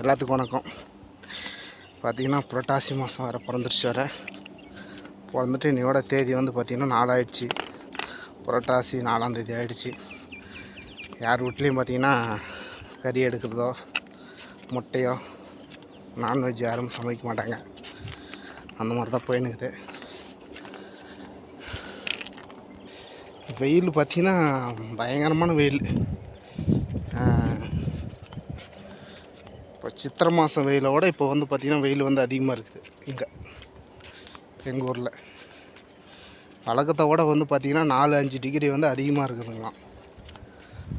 எல்லாத்துக்கும் வணக்கம். பார்த்திங்கன்னா புரட்டாசி மாதம் வேறு பிறந்துருச்சு வர பிறந்துட்டு இன்னையோட தேதி வந்து பார்த்திங்கன்னா நாலாயிடுச்சு புரட்டாசி நாலாந்தேதி ஆகிடுச்சு யார் வீட்லேயும் பார்த்தீங்கன்னா கறி எடுக்கிறதோ முட்டையோ நான்வெஜ் யாரும் சமைக்க மாட்டாங்க. அந்த மாதிரி தான் போயினுக்குது. வெயில் பார்த்தீங்கன்னா பயங்கரமான வெயில். இப்போ சித்திரை மாதம் வெயிலோட இப்போ வந்து பார்த்திங்கன்னா வெயில் வந்து அதிகமாக இருக்குது. இங்கே எங்கள் ஊரில். வழக்கத்தை விட வந்து பார்த்திங்கன்னா நாலு அஞ்சு டிகிரி வந்து அதிகமாக இருக்குதுங்களாம்.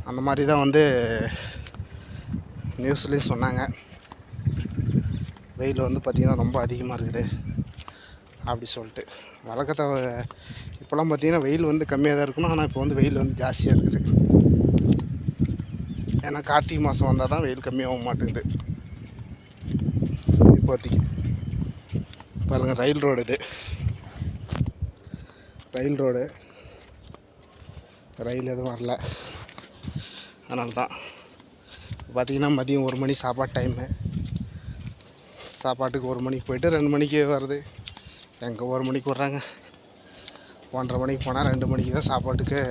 அந்த மாதிரி தான் வந்து நியூஸ்லேயும் சொன்னாங்க. வெயில் வந்து பார்த்திங்கன்னா ரொம்ப அதிகமாக இருக்குது. அப்படி சொல்லிட்டு. வழக்கத்தை இப்போல்லாம் பார்த்திங்கன்னா வெயில் வந்து கம்மியாக தான் இருக்கணும். ஆனால் இப்போ வந்து வெயில் வந்து ஜாஸ்தியாக இருக்குது. ஏன்னா கார்த்திகை மாதம் வந்தால் தான் வெயில் கம்மியாக மாட்டேங்குது. இப்போதைக்கு பாருங்கள் ரயில் ரோடு இது. Rail road. ரயில் எதுவும் வரல. அதனால தான் பார்த்திங்கன்னா மதியம் ஒரு மணி சாப்பாடு டைமு சாப்பாட்டுக்கு ஒரு மணிக்கு போயிட்டு ரெண்டு மணிக்கு வருது. எங்கே ஒரு மணிக்கு விட்றாங்க ஒன்றரை மணிக்கு போனால் ரெண்டு மணிக்கு தான் சாப்பாட்டுக்கு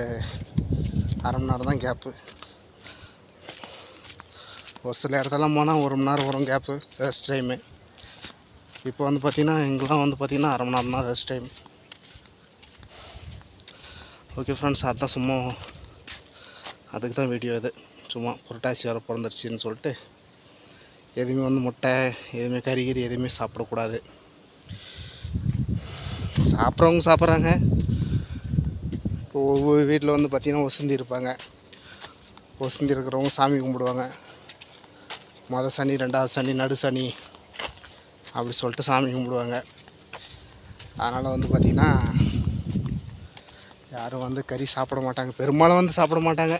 அரை மணி நேரம் தான் கேப்பு ஒரு சில இடத்துலலாம் போனால் ஒரு மணி நேரம் வரும் கேப்பு ரெஸ்ட் டைமு இப்போ வந்து பார்த்திங்கன்னா இங்கெலாம் வந்து பார்த்திங்கன்னா அரை மணி நேரம் தான் ரெஸ்ட் டைம் ஓகே ஃப்ரெண்ட்ஸ் அதுதான் சும்மா அதுக்கு தான் வீடியோ இது. சும்மா புரட்டாசி வர பிறந்துருச்சின்னு சொல்லிட்டு எதுவுமே வந்து முட்டை எதுவுமே கறிகறி எதுவுமே சாப்பிடக்கூடாது. சாப்பிட்றவங்க சாப்பிட்றாங்க. இப்போ ஒவ்வொரு வீட்டில் வந்து பார்த்திங்கன்னா வசந்தி இருப்பாங்க. வசந்தி இருக்கிறவங்க சாமி கும்பிடுவாங்க. மொதல் சனி ரெண்டாவது சனி நடு சனி அப்படி சொல்லிட்டு சாமி கும்பிடுவாங்க. அதனால் வந்து பார்த்திங்கன்னா யாரும் வந்து கறி சாப்பிட மாட்டாங்க. பெரும்பாலும் வந்து சாப்பிட மாட்டாங்க.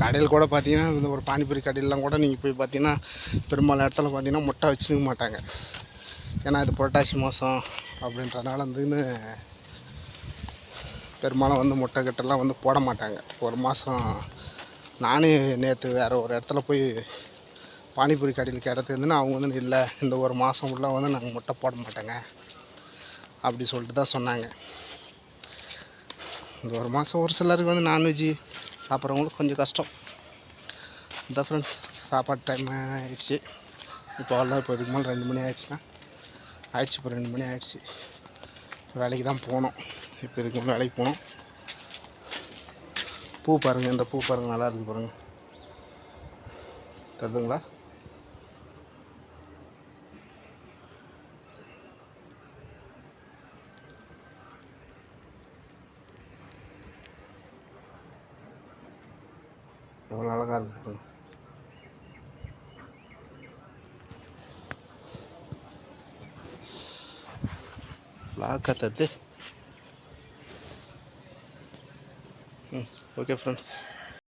கடையில் கூட பார்த்தீங்கன்னா இந்த ஒரு பானிபூரி கடையிலலாம் கூட நீங்கள் போய் பார்த்தீங்கன்னா பெரும்பாலும் இடத்துல பார்த்தீங்கன்னா முட்டை வச்சுக்க மாட்டாங்க. ஏன்னா இது புரட்டாசி மாதம் அப்படின்றனால வந்துன்னு பெரும்பாலும் வந்து முட்டை கிட்டலாம் வந்து போட மாட்டாங்க. ஒரு மாதம் நானே நேற்று வேறு ஒரு இடத்துல போய் பானிபூரி கடையில் கிடத்துருந்துன்னு அவங்க வந்து இல்லை இந்த ஒரு மாதம் ஃபுல்லாக வந்து நாங்கள் முட்டை போட மாட்டோங்க. அப்படி சொல்லிட்டு தான் சொன்னாங்க. இந்த ஒரு மாதம் ஒரு சிலருக்கு வந்து நான்வெஜ்ஜு சாப்பிட்றவங்களுக்கு கொஞ்சம் கஷ்டம். இந்த ஃப்ரெண்ட்ஸ் சாப்பாடு டைம் ஆகிடுச்சு இப்போ எல்லாம் இப்போ இதுக்கு மேலே ரெண்டு மணி ஆயிடுச்சுன்னா ஆயிடுச்சு இப்போ ரெண்டு மணி ஆயிடுச்சு. வேலைக்கு தான் போனோம். இப்போ இதுக்கு மேலே வேலைக்கு போனோம். பூ பாருங்கள் இந்த பூ பாருங்கள் நல்லா இருக்குது பாருங்கள் தருதுங்களா? எவ்வளோ அழகாக இருக்கு. பாருங்க தத்து ம் ஓகே ஃப்ரெண்ட்ஸ்